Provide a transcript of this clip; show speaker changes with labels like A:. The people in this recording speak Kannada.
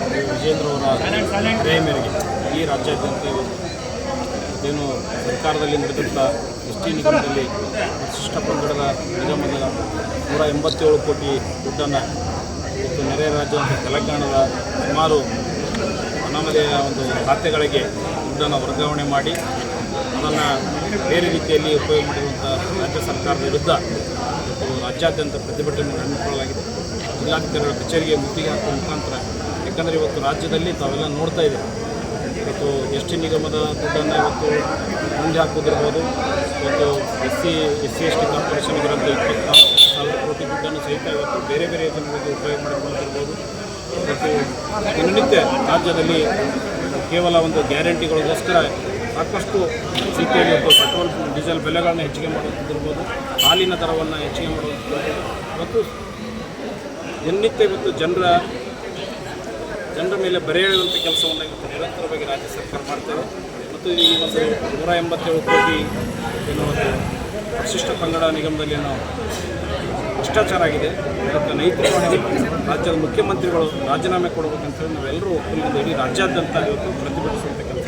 A: ಶ್ರೀ ವಿಜೇಂದ್ರ ಅವರ ಕರೆಯ ಮೇರೆಗೆ ಈ ರಾಜ್ಯಾದ್ಯಂತ ಏನು ಸರ್ಕಾರದಲ್ಲಿ ನಡೆದಂಥ ಎಸ್ ಟಿ ನಿಗಮದಲ್ಲಿ ವಿಶಿಷ್ಟ ಪಂಗಡದ ನಿಗಮದ ನೂರ ಎಂಬತ್ತೇಳು ಕೋಟಿ ದುಡ್ಡನ್ನು ಇವತ್ತು ನೆರೆ ರಾಜ್ಯ ತೆಲಂಗಾಣದ ಸುಮಾರು ಅನಾಮಧೇಯ ಒಂದು ಖಾತೆಗಳಿಗೆ ದುಡ್ಡನ್ನು ವರ್ಗಾವಣೆ ಮಾಡಿ ಅದನ್ನು ಬೇರೆ ರೀತಿಯಲ್ಲಿ ಉಪಯೋಗ ಮಾಡಿರುವಂಥ ರಾಜ್ಯ ಸರ್ಕಾರದ ವಿರುದ್ಧ ರಾಜ್ಯಾದ್ಯಂತ ಪ್ರತಿಭಟನೆ ಹಮ್ಮಿಕೊಳ್ಳಲಾಗಿದೆ ಜಿಲ್ಲಾಧಿಕಾರಿಗಳ ಕಚೇರಿಗೆ ಮುತ್ತಿಗೆ ಹಾಕುವ ಮುಖಾಂತರ, ಯಾಕಂದರೆ ಇವತ್ತು ರಾಜ್ಯದಲ್ಲಿ ತಾವೆಲ್ಲ ನೋಡ್ತಾ ಇದ್ದೀವಿ ಇವತ್ತು ಎಸ್ ಟಿ ನಿಗಮದ ದುಡ್ಡನ್ನು ಇವತ್ತು ಮುಂದೆ ಹಾಕೋದಿರ್ಬೋದು ಇವತ್ತು S C S C, S T corporation ಇರೋಂಥ ಇಪ್ಪತ್ತು ಸಾವಿರ ಕೋಟಿ ದುಡ್ಡನ್ನು ಸಹಿತ ಇವತ್ತು ಬೇರೆ ಬೇರೆ ಜನರಿಗೆ ಉಪಯೋಗ ಮಾಡಿಕೊಳ್ತಿರ್ಬೋದು ಮತ್ತು ದಿನನಿತ್ಯ ರಾಜ್ಯದಲ್ಲಿ ಕೇವಲ ಒಂದು ಗ್ಯಾರಂಟಿಗಳಿಗೋಸ್ಕರ ಸಾಕಷ್ಟು ರೀತಿಯಲ್ಲಿ ಇವತ್ತು ಪೆಟ್ರೋಲ್, ಡೀಸೆಲ್ ಬೆಲೆಗಳನ್ನು ಹೆಚ್ಚಿಗೆ ಮಾಡುವಂಥದ್ದಿರ್ಬೋದು ಹಾಲಿನ ದರವನ್ನು ಹೆಚ್ಚಿಗೆ ಮಾಡುವಂಥದ್ದು ಮತ್ತು ದಿನನಿತ್ಯ ಇವತ್ತು ಜನರ ಜನರ ಮೇಲೆ ಬರೆ ಎಳೆಯುವಂಥ ಕೆಲಸವನ್ನು ಇವತ್ತು ನಿರಂತರವಾಗಿ ರಾಜ್ಯ ಸರ್ಕಾರ ಮಾಡ್ತೇವೆ. ಮತ್ತು ಈ ಒಂದು ನೂರ ಎಂಬತ್ತೇಳು ಕೋಟಿ ಏನು ಒಂದು ಪಂಗಡ ನಿಗಮದಲ್ಲಿ ಏನೋ ಭ್ರಷ್ಟಾಚಾರ ಆಗಿದೆ. ಅದಕ್ಕೆ ನೈತಿಕವಾಗಿ ರಾಜ್ಯದ ಮುಖ್ಯಮಂತ್ರಿಗಳು ರಾಜೀನಾಮೆ ಕೊಡಬೇಕಂತ ಹೇಳಿ ನಾವೆಲ್ಲರೂ ಒಪ್ಪಲಿಂದ ಇಡೀ ರಾಜ್ಯಾದ್ಯಂತ ಇವತ್ತು ಪ್ರತಿಭಟಿಸುವಂಥ ಕೆಲಸ